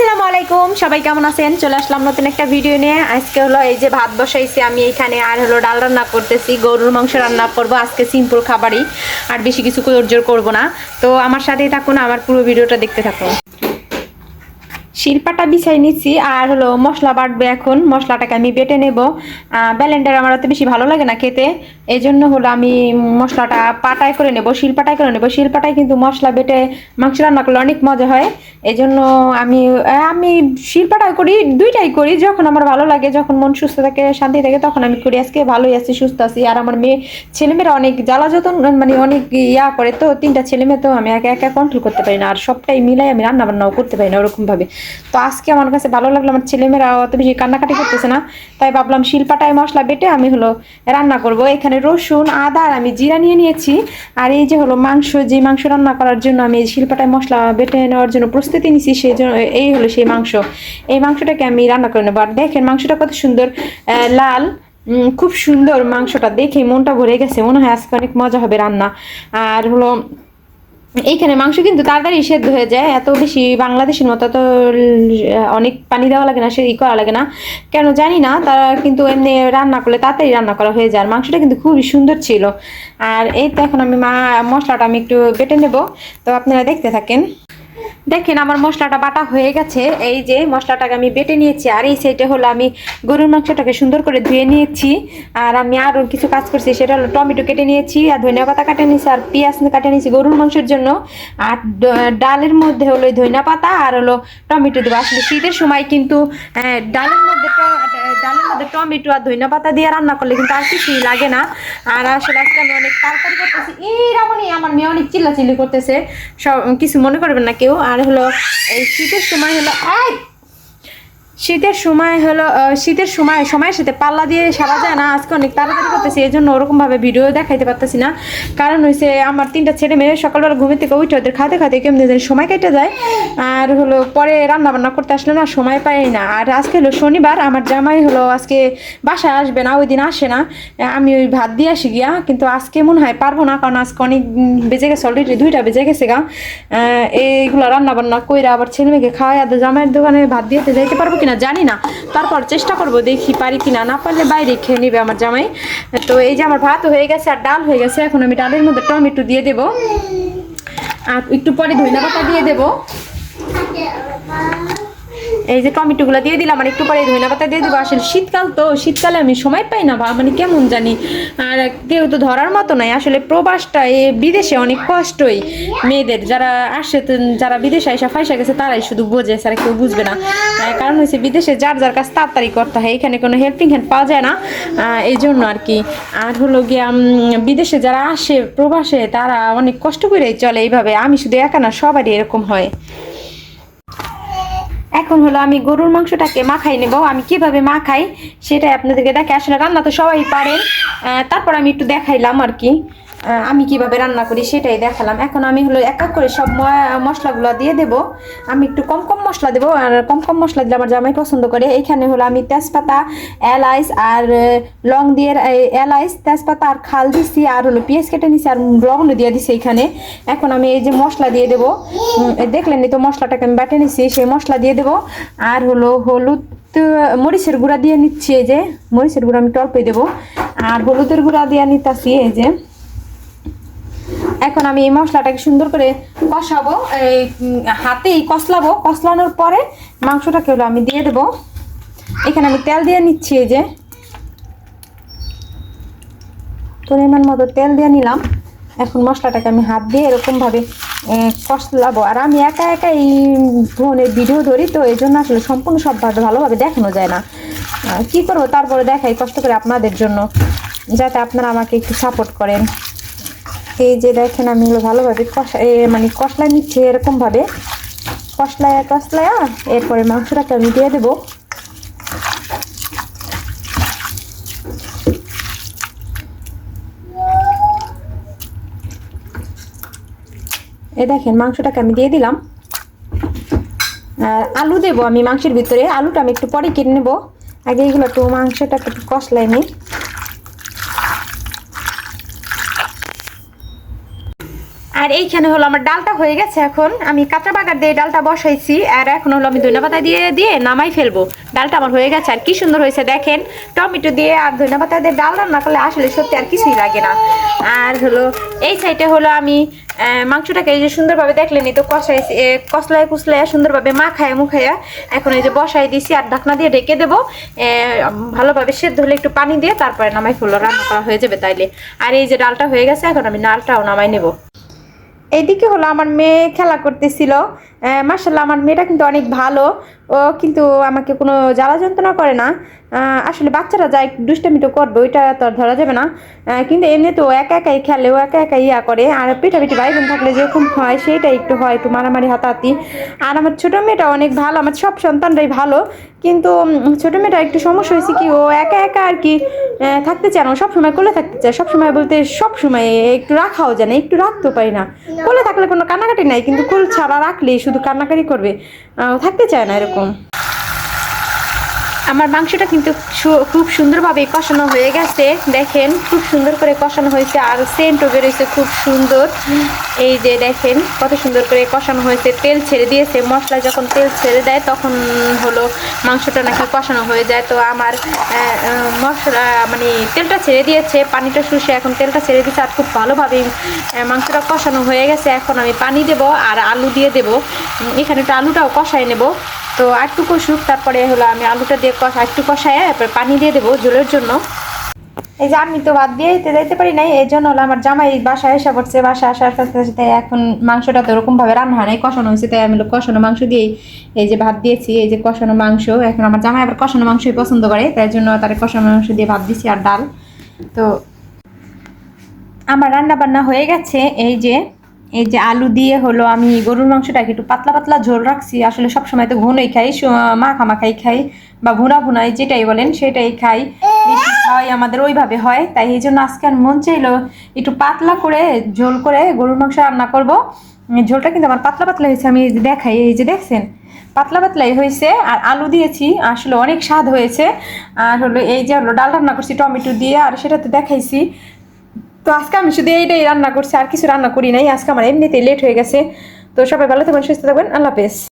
আসসালামু আলাইকুম, সবাই কেমন আছেন? চলে আসলাম নতুন একটা ভিডিও নিয়ে। আজকে হলো এই যে ভাত বসাইছি আমি এখানে, আর হলো ডাল রান্না করতেছি, গরুর মাংস রান্না করব, আজকে সিম্পল খাবারই, আর বেশি কিছু জোর করব না। তো আমার সাথেই থাকুন, আমার পুরো ভিডিওটা দেখতে থাকুন। শিল্পাটা বিছাই নিচ্ছি আর হলো মশলা বাটবে এখন, মশলাটাকে আমি বেটে নেব। ব্যালেন্ডার আমার অত বেশি ভালো লাগে না খেতে এই জন্য হলো আমি মশলাটা পাটায় করে নেব, শিলপাটায় করে নেব। শিলপাটায় কিন্তু মশলা বেটে মাংস রান্না করলে অনেক মজা হয়। এই জন্য আমি আমি শিলপাটায় করি, দুইটাই করি, যখন আমার ভালো লাগে, যখন মন সুস্থ থাকে, শান্তি থাকে, তখন আমি করি। আজকে ভালোই আছি, সুস্থ আছি, আর আমার মেয়ে, ছেলেমেয়েরা অনেক জ্বালা যতন মানে অনেক ইয়া করে তো, তিনটা ছেলে মেয়ে তো আমি একা একা কন্ট্রোল করতে পারি না, আর সবটাই মিলাই আমি রান্না বান্নাও করতে পারি না ওরকমভাবে। তো আজকে আমার কাছে ভালো লাগল, আমার ছেলেমেয়েরা অত বেশি কান্নাকাটি করতেছে না, তাই ভাবলাম শিলপাটায় মশলা বেটে আমি হলো রান্না করব। এখানে রসুন, আদা, আর আমি জিরা নিয়ে নিয়েছি, আর এই যে হলো মাংস, যে মাংস রান্না করার জন্য আমি এই শিলপাটায় মশলা বেটে নেওয়ার জন্য প্রস্তুতি নিছি সেই জন্য এই হলো সেই মাংস। এই মাংসটাকে আমি রান্না করে নেব। আর দেখেন মাংসটা কত সুন্দর লাল খুব সুন্দর মাংসটা। দেখে মনটা ভরে গেছে, মনে হয় আজকে অনেক মজা হবে রান্না। আর হলো, এইখানে মাংস কিন্তু তাড়াতাড়ি সেদ্ধ হয়ে যায়। এত বেশি বাংলাদেশের মতো তো অনেক পানি দেওয়া লাগে না, সে ই করা লাগে না। কেন জানি না, তারা কিন্তু এমনি রান্না করলে তাড়াতাড়ি রান্না করা হয়ে যায়। আর মাংসটা কিন্তু খুবই সুন্দর ছিল। আর এই তো এখন আমি মা মশলাটা আমি একটু বেটে নেব। তো আপনারা দেখতে থাকেন। দেখেন আমার মশলাটা বাটা হয়ে গেছে। এই যে মশলাটাকে আমি বেটে নিয়েছি, আর এই সাইডে হলো আমি গরুর মাংসটাকে সুন্দর করে ধুয়ে নিয়েছি। আর আমি আরও কিছু কাজ করছি, সেটা হলো টমেটো কেটে নিয়েছি, আর ধনিয়া পাতা কাটে নিয়েছি, আর পেঁয়াজ কাটে নিয়েছি গরুর মাংসের জন্য। আর ডালের মধ্যে হলো ধনিয়া পাতা, আর হলো টমেটো দেবো। আসলে শীতের সময় কিন্তু ডালের মধ্যে মধ্যে টমেটো আর ধনিয়া পাতা দিয়ে রান্না করলে কিন্তু আর কিছুই লাগে না। আর আসলে আজকে আমি অনেক তাড়াতাড়ি করতেছি। এই রামনি আমার মেয়ে অনেক চিল্লাচিল্লি করতেছে। সব কিছু মনে করবেন না কেউ। আর হলো এই শীতের সময় হলো, এই শীতের সময় হলো শীতের সময় সময়ের সাথে পাল্লা দিয়ে সারা যায় না, আজকে অনেক তাড়াতাড়ি করতেছি এই জন্য ওরকমভাবে ভিডিও দেখাইতে পারতেছি না। কারণ হয়েছে আমার তিনটা ছেলে মেয়ে, সকালবেলা ঘুমের থেকে উঠে ওদের খাতে খাতে কেমনি জানি সময় কেটে যায়। আর হলো পরে রান্না বান্না করতে আসলে না সময় পাই না। আর আজকে হলো শনিবার, আমার জামাই হলো আজকে বাসায় আসবে না ওই দিন আসে না। আমি ওই ভাত দিয়ে আসি গিয়া, কিন্তু আজকে মনে হয় পারব না, কারণ আজকে অনেক বেজে গেছে অলরেডি দুইটা বেজে গেছে গা। এইগুলো রান্না বান্না কইরা আবার ছেলে মেয়েকে খাওয়াই আর জামাইয়ের দোকানে ভাত দিতে যাইতে পারব কিনা জানি না। তারপর চেষ্টা করব দেখি পারি কিনা। না পারলে বাইরে খেয়ে নেবে আমার জামাই। তো এই যে আমার ভাত হয়ে গেছে আর ডাল হয়ে গেছে, এখন আমি ডালের মধ্যে টমেটো দিয়ে দেবো। আর একটু পরে ধনিয়া পাতা দিয়ে দেবো। এই যে টমেটোগুলো দিয়ে দিলাম, আর একটু পরে ধনিয়া পাতা দিয়ে দেবো। আসলে শীতকাল তো, শীতকালে আমি সময় পাই না বা মানে কেমন জানি। আর কেউ তো ধরার মতো নাই। আসলে প্রবাসটা এ বিদেশে অনেক কষ্টই। মেয়েদের যারা আসে, যারা বিদেশে এসে ফাইসা গেছে, তারাই শুধু বোঝে, স্যার, কেউ বুঝবে না। কারণ হচ্ছে বিদেশে যার যার কাছে তাড়াতাড়ি করতে হয়, এখানে কোনো হেল্পিং হ্যান্ড পাওয়া যায় না। এই জন্য আর কি। আর হলো গিয়া বিদেশে যারা আসে, প্রবাসে, তারা অনেক কষ্ট করেই চলে এইভাবে। আমি শুধু একা না, সবারই এরকম হয়। এখন হলো আমি গরুর মাংসটাকে মাখাই নেব। আমি কীভাবে মাখাই সেটাই আপনাদেরকে দেখে আসলে রান্না তো সবাই পারেন তারপর আমি একটু দেখাইলাম আর কি। আমি কীভাবে রান্না করি সেটাই দেখালাম। এখন আমি হলো এক এক করে সব মশলাগুলো দিয়ে দেব। আমি একটু কম কম মশলা দেবো, আর কম কম মশলা দিলে আমার জামাই পছন্দ করে। এইখানে হলো আমি তেজপাতা, এলাইচ আর লং দিয়ে এলাইচ, তেজপাতা আর খাল দিছি, আর হলো পেঁয়াজ কেটে নিছি, আর লবণ দিয়ে দিছি এইখানে এখন আমি এই যে মশলা দিয়ে দেবো দেখলেন তো মশলাটাকে আমি বাটে নিছি, সেই মশলা দিয়ে দেবো। আর হলো হলুদ তো মরিচের গুঁড়া দিয়ে নিচ্ছি, এই যে মরিচের গুঁড়া আমি টল্পে দেবো। আর হলুদের গুঁড়া দিয়ে নিতাছি, এই যে। এখন আমি এই মশলাটাকে সুন্দর করে কষাবো, এই হাতেই কষলাবো। কষলানোর পরে মাংসটাকে হলো আমি দিয়ে দেবো। এখানে আমি তেল দিয়ে নিচ্ছি এই যে। পরিমাণ মতো তেল দিয়ে নিলাম। এখন মশলাটাকে আমি হাত দিয়ে এরকমভাবে কষলাবো। আর আমি একা একা এই ফোনের ভিডিও ধরি, তো এই জন্য আসলে সম্পূর্ণ সবভাবে ভালোভাবে দেখানো যায় না। কি করব? তারপরে দেখাই কষ্ট করে আপনাদের জন্য, যাতে আপনারা আমাকে একটু সাপোর্ট করেন। এই যে দেখেন আমি এগুলো ভালোভাবে কষা মানে কষলায় নিচ্ছি এরকমভাবে কষলায় কষলায় এরপরে মাংসটাকে আমি দিয়ে দেবো। এ দেখেন মাংসটাকে আমি দিয়ে দিলাম। আর আলু দেবো আমি মাংসের ভিতরে। আলুটা আমি একটু পরে কেটে নেব। আগে এগুলো একটু মাংসটাকে একটু কষলাই নিই আর এইখানে হলো আমার ডালটা হয়ে গেছে এখন। আমি কাঁচা বাগার দিয়ে ডালটা বসাইছি, আর এখন হলো আমি ধনিয়া পাতা দিয়ে দিয়ে নামাই ফেলব। ডালটা আমার হয়ে গেছে, আর কি সুন্দর হয়েছে দেখেন। টমেটো দিয়ে আর ধনিয়া পাতা দিয়ে ডাল রান্না করলে আসলে সত্যি আর কিছুই লাগে না। আর হলো এই সাইডে হলো আমি মাংসটাকে এই যে সুন্দরভাবে দেখলেন এই তো কষাই কসলায় কুসলায় সুন্দরভাবে মাখায় মুখাইয়া এখন এই যে বসাই দিছি আর ঢাকনা দিয়ে ঢেকে দেবো। ভালোভাবে সেদ্ধ হলে একটু পানি দিয়ে তারপরে নামাই ফুলো রান্না করা হয়ে যাবে তাইলে। আর এই যে ডালটা হয়ে গেছে, এখন আমি ডালটাও নামাই নেব। এইদিকে হলো আমার মেয়ে খেলা করতেছিল। মার্শাল্লাহ আমার মেয়েটা কিন্তু অনেক ভালো। ও কিন্তু আমাকে কোনো জ্বালা যন্ত্রণা করে না। আসলে বাচ্চারা যা দুষ্টামি তো করবে, ওইটা তো ধরা যাবে না। কিন্তু এমনি তো একা একাই খেলে, ও একা একাই ইয়া করে। আর পিঠাপিঠি ভাই বোন থাকলে যেরকম হয়, সেইটাই একটু হয়, একটু মারামারি, হাতাহাতি। আর আমার ছোটো মেয়েটা অনেক ভালো, আমার সব সন্তানরাই ভালো। কিন্তু ছোটো মেয়েটা একটু সমস্যা হয়েছে কি, ও একা একা আর কি থাকতে চায় না। সবসময় কোলে থাকতে চায়। সবসময় বলতে সবসময় একটু রাখাও যায় না, একটু রাখতেও পারি না। কোলে থাকলে কোনো কান্নাকাটি নাই, কিন্তু কোল ছাড়া রাখলেই শুধু কান্নাকাটি করবে থাকতে চায় না এরকম। আমার মাংসটা কিন্তু খুব সুন্দরভাবে কষানো হয়ে গেছে। দেখেন, খুব সুন্দর করে কষানো হয়েছে আর সেন্টও বেরোয়েছে খুব সুন্দর। এই যে দেখেন, কত সুন্দর করে কষানো হয়েছে। তেল ছেড়ে দিয়েছে। মশলা যখন তেল ছেড়ে দেয়, তখন হলো মাংসটা নাকি কষানো হয়ে যায়। তো আমার মশলা মানে তেলটা ছেড়ে দিয়েছে। পানিটা শুষে এখন তেলটা ছেড়ে দিয়েছে আর খুব ভালোভাবে মাংসটা কষানো হয়ে গেছে। এখন আমি পানি দেব আর আলু দিয়ে দেব। এখানে একটু আলুটাও কষাই নেব। তো একটু কষুক, তারপরে হলো আমি আলুটা দিয়ে কষা একটু কষায় তারপরে পানি দিয়ে দেবো ঝোলের জন্য। এই যে আমি তো ভাত দিয়ে যাইতে পারি নাই এই জন্য হলো আমার জামাই বাসায় এসে পড়ছে, বাসায় আসার সাথে সাথে এখন মাংসটা তো ওরকমভাবে রান্না হয় নাই, কষানো হয়েছে, তাই আমি কষানো মাংস দিয়েই এই যে ভাত দিয়েছি, এই যে কষানো মাংস। এখন আমার জামাই আবার কষানো মাংসই পছন্দ করে, তাই জন্য তার কষানো মাংস দিয়ে ভাত দিছি আর ডাল। তো আমার রান্না বান্না হয়ে গেছে, এই যে এই যে আলু দিয়ে হলো আমি গরুর মাংসটাকে একটু পাতলা পাতলা ঝোল রাখছি। আসলে সব সময় তো ঘুনোই খাই মাখা মাখাই খাই বা ভুনা ভুনাই যেটাই বলেন সেটাই খাই। খাওয়াই আমাদের ওইভাবে হয়, তাই এই জন্য আজকে আর মন চাইলো একটু পাতলা করে ঝোল করে গরুর মাংস রান্না করব। ঝোলটা কিন্তু আমার পাতলা পাতলা হয়েছে, আমি দেখাই, এই যে দেখছেন? পাতলা পাতলাই হয়েছে আর আলু দিয়েছি, আসলে অনেক স্বাদ হয়েছে। আর হলো এই যে হলো ডাল রান্না করছি টমেটো দিয়ে, আর সেটা তো দেখাইছি তো আজকে আমি শুধু এইটাই রান্না করছি, আর কিছু রান্না করি নাই। আজকে আমার এমনিতেই লেট হয়ে গেছে। তো সবাই ভালো থাকবেন, সুস্থ থাকবেন। আল্লাহ হাফেজ।